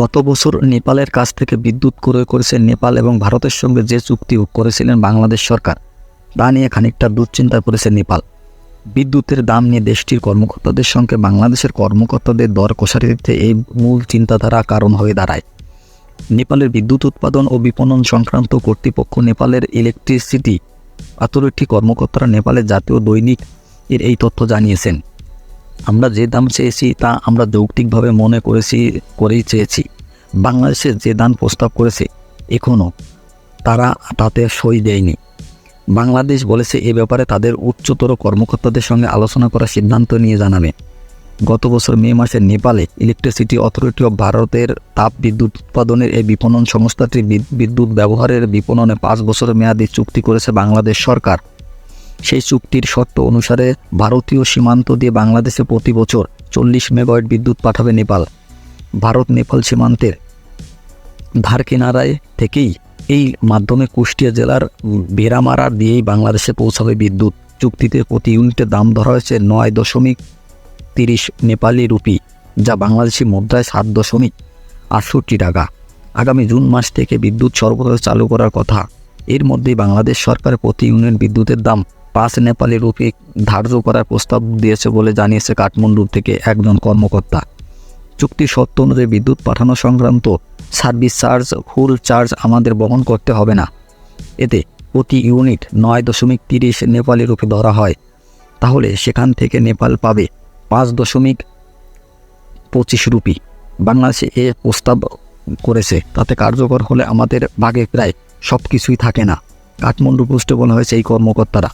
গত বছর নেপালের কাছ থেকে বিদ্যুৎ ক্রয় করেছে নেপাল এবং ভারতের সঙ্গে যে চুক্তি করেছিলেন বাংলাদেশ সরকার, তা নিয়ে খানিকটা দুশ্চিন্তা করেছে নেপাল। বিদ্যুতের দাম নিয়ে দেশটির কর্মকর্তাদের সঙ্গে বাংলাদেশের কর্মকর্তাদের দর কষারিতে এই মূল চিন্তাধারা কারণ হয়ে দাঁড়ায়। নেপালের বিদ্যুৎ উৎপাদন ও বিপণন সংক্রান্ত কর্তৃপক্ষ নেপালের ইলেকট্রিসিটি অথরিটি কর্মকর্তারা নেপালের জাতীয় দৈনিক এর এই তথ্য জানিয়েছেন। আমরা যে দাম চেয়েছি তা আমরা যৌক্তিকভাবে মনে করেছি, করেই চেয়েছি। বাংলাদেশের যে দান প্রস্তাব করেছে এখনও তারা তাতে সই দেয়নি। বাংলাদেশ বলেছে এ ব্যাপারে তাদের উচ্চতর কর্মকর্তাদের সঙ্গে আলোচনা করার সিদ্ধান্ত নিয়ে জানাবে। গত বছর মে মাসে নেপালে ইলেকট্রিসিটি অথরিটি অফ ভারতের তাপ বিদ্যুৎ উৎপাদনের এই বিপণন সংস্থাটি বিদ- বিদ্যুৎ ব্যবহারের বিপণনে পাঁচ বছরের মেয়াদী চুক্তি করেছে বাংলাদেশ সরকার। সেই চুক্তির শর্ত অনুসারে ভারতীয় সীমান্ত দিয়ে বাংলাদেশে প্রতি বছর চল্লিশ মেগাওয়াট বিদ্যুৎ পাঠাবে নেপাল। ভারত নেপাল সীমান্তের ধার কিনারায় থেকেই এই মাধ্যমে কুষ্টিয়া জেলার উম, বেরামারা দিয়েই বাংলাদেশে পৌঁছাবে বিদ্যুৎ। চুক্তিতে প্রতি ইউনিটের দাম ধরা হয়েছে নয় দশমিক তিরিশ নেপালি রুপি যা বাংলাদেশি মুদ্রায় সাত দশমিক আটষট্টি টাকা। আগামী জুন মাস থেকে বিদ্যুৎ সরবরাহ চালু করার কথা। এর মধ্যেই বাংলাদেশ সরকার প্রতি ইউনিট বিদ্যুতের দাম পাঁচ নেপালি রুপি ধার্য করার প্রস্তাব দিয়েছে বলে জানিয়েছে কাঠমান্ডু থেকে একজন কর্মকর্তা। চুক্তি শর্ত অনুযায়ী বিদ্যুৎ পাঠানো সংক্রান্ত সার্ভিস চার্জ, ফুল চার্জ আমাদের বহন করতে হবে না। এতে প্রতি ইউনিট নয় দশমিক তিরিশ নেপালি রুপি ধরা হয়। তাহলে সেখান থেকে নেপাল পাবে পাঁচ দশমিক পঁচিশ রুপি। বাংলাদেশে এ প্রস্তাব করেছে। তাতে কার্যকর হলে আমাদের ভাগে প্রায় সব কিছুই থাকে না। কাঠমান্ডু পোস্টে বলা হয়েছে এই কর্মকর্তারা